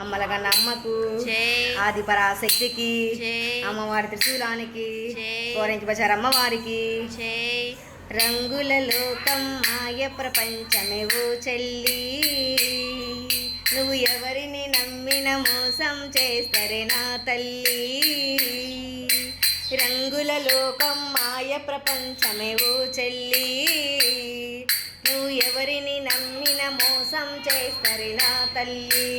అమ్మలగన్న అమ్మకు జై ఆది పరాశక్తికి అమ్మవారి త్రిశూలానికి జై. కోరించి బజార్ అమ్మవారికి. రంగుల లోకం మాయ ప్రపంచమే ఓ చెల్లి. నువ్వు ఎవరిని నమ్మిన మోసం చేస్తరే నా తల్లి. రంగుల లోకం మాయ ప్రపంచమే ఓ చెల్లి. నువ్వు ఎవరిని నమ్మిన మోసం చేస్తరే నా తల్లి.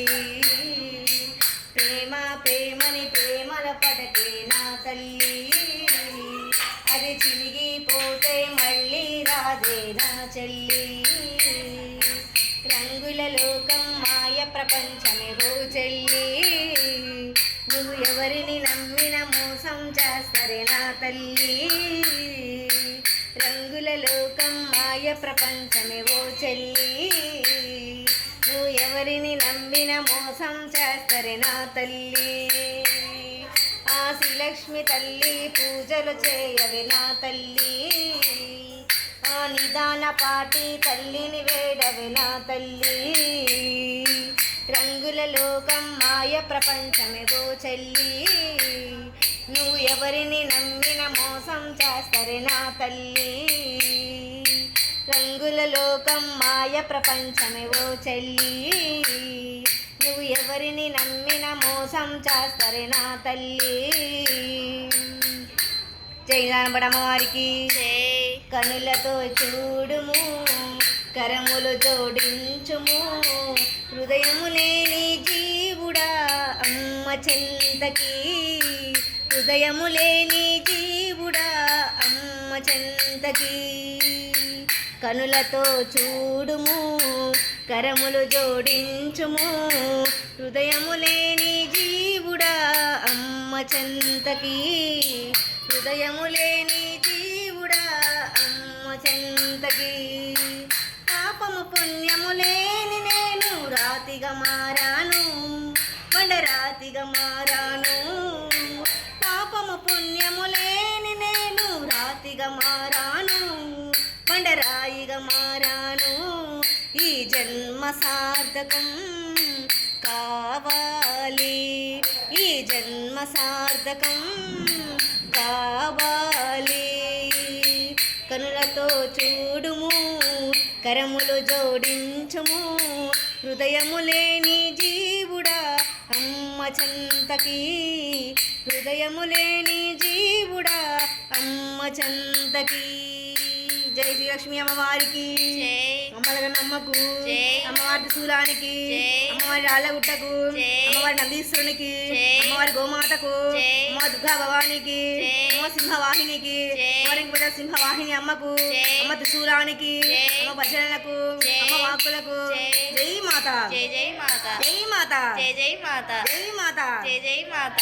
అది చిరిగిపోతే మళ్ళీ రాదే నా చెల్లి. రంగుల లోకం మాయ ప్రపంచమే ఓ చెల్లి. నువ్వు ఎవరిని నమ్మిన మోసం చేస్తరే నా తల్లి. రంగుల లోకం మాయ ప్రపంచమే ఓ చెల్లి. నువ్వు ఎవరిని నమ్మిన మోసం చేస్తరే నా తల్లి. శ్రీలక్ష్మి తల్లి పూజలు చేయవి నా తల్లి. ఆ నిదాన పాటి తల్లిని వేడవి నా తల్లి. రంగుల లోకం మాయ ప్రపంచమే ఓ చెల్లి. నువ్వు ఎవరిని నమ్మిన మోసం చేస్తరే నా తల్లి. రంగుల లోకం మాయ ప్రపంచమే ఓ చెల్లి. నువ్వు ఎవరిని నమ్మిన మోసం చేస్తరే నా తల్లి. జై కనులతో చూడుము కరములు జోడించుము. హృదయము లేని జీవుడా అమ్మ చెంతకి. హృదయము లేని జీవుడా అమ్మ చెంతకి. కనులతో చూడుము కరములు జోడించుము. హృదయము లేని జీవుడా అమ్మ చెంతకి. హృదయము లేని జీవుడా అమ్మ చెంతకి. పాపము పుణ్యము లేని నేను రాతిగా మారాను. బండరాతిగా మారాను. పాపము పుణ్యము లేని నేను రాతిగా మారాను. బండరాయిగా మారాను సార్థకం కావాలి. ఈ జన్మ సార్థకం కావాలి. కనులతో చూడుము కరములు జోడించుము. హృదయము లేని జీవుడా అమ్మ చంతకి. హృదయము లేని జీవుడా అమ్మ చంతకి. జై శ్రీలక్ష్మి అమ్మవారికి అమ్మకు. అమ్మవారి శూలానికి. అమ్మవారి రాళ్ళగుట్టకు. అమ్మవారి నందీశ్వరునికి. అమ్మవారి గోమాతకు జై. అమ్మవారి దుర్గా భవానికి. అమ్మ సింహవాహినికి. అమ్మవారి సింహవాహిని అమ్మకు. అమ్మ త్రిశూలానికి. అమ్మ భజనలకు. అమ్మ వాక్కులకు జై. జై మాత జై జై మాత జై మాత జై జై మాత జై మాత జై జై మాత